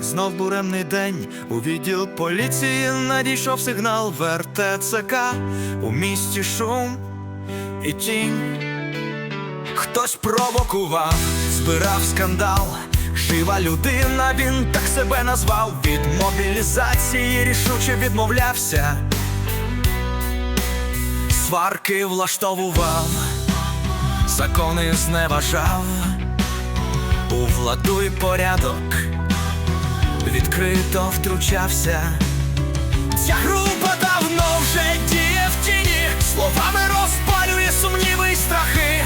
знов буремний день. У відділ поліції надійшов сигнал в РТЦК. У місті шум і тінь. Хтось провокував, збирав скандал. Жива людина, він так себе назвав. Від мобілізації рішуче відмовлявся. Сварки влаштовував, закони зневажав, у владу і порядок відкрито втручався. Ця група давно вже діє в тіні, словами розпалює сумніви й страхи.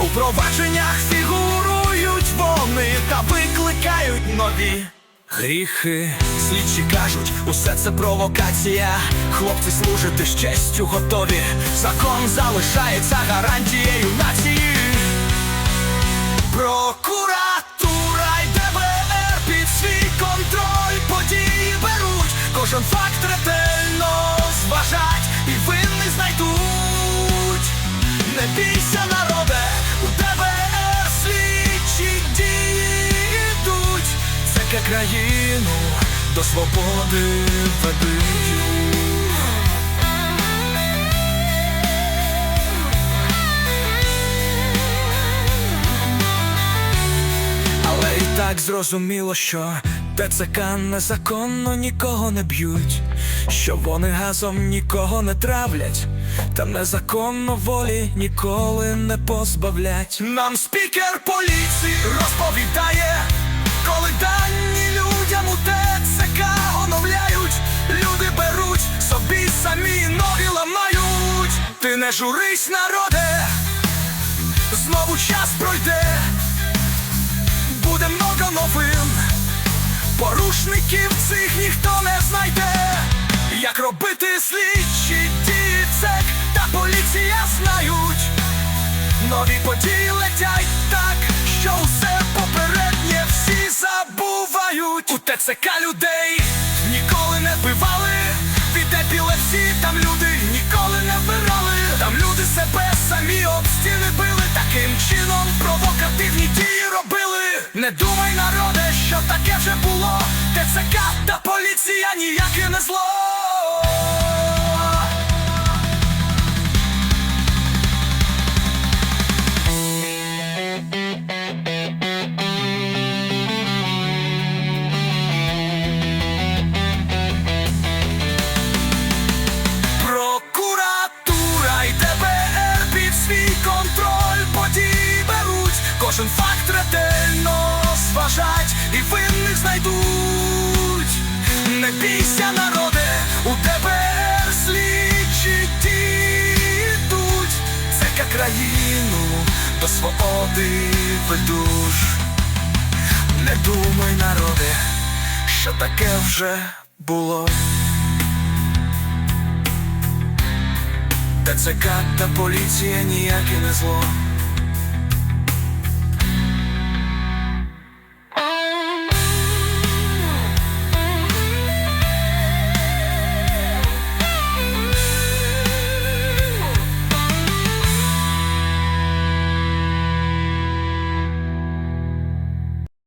У провадженнях фігурують вони та викликають нові гріхи. Слідчі кажуть, усе це провокація. Хлопці служити з честю готові. Закон залишається гарантією бійся, народе, у ДБР слідчі дії країну до свободи ведуть. Так зрозуміло, що ТЦК незаконно нікого не б'ють, що вони газом нікого не травлять, та незаконно волі ніколи не позбавлять. Нам спікер поліції розповідає, коли дані людям у ТЦК оновляють, люди беруть собі самі ноги ламають. Ти не журись, народе, знову час пройде буде много новин. Порушників цих ніхто не знайде. Як робити слідчі дії цек та поліція знають. Нові події летять так, що усе попереднє всі забувають. У ТЦК людей ніколи не вбивали. Від епілепсії там люди ніколи не вмирали. Там люди себе самі об стіни били. Таким чином провокативні дії робили. Не думай, народе, кожен факт ретельно зважать і винних знайдуть. Не бійся, народе, у ДБР слідчі дії йдуть. Це як країну до свободи ведуть. Не думай, народе, що таке вже було. ТЦК та поліція ніяке не зло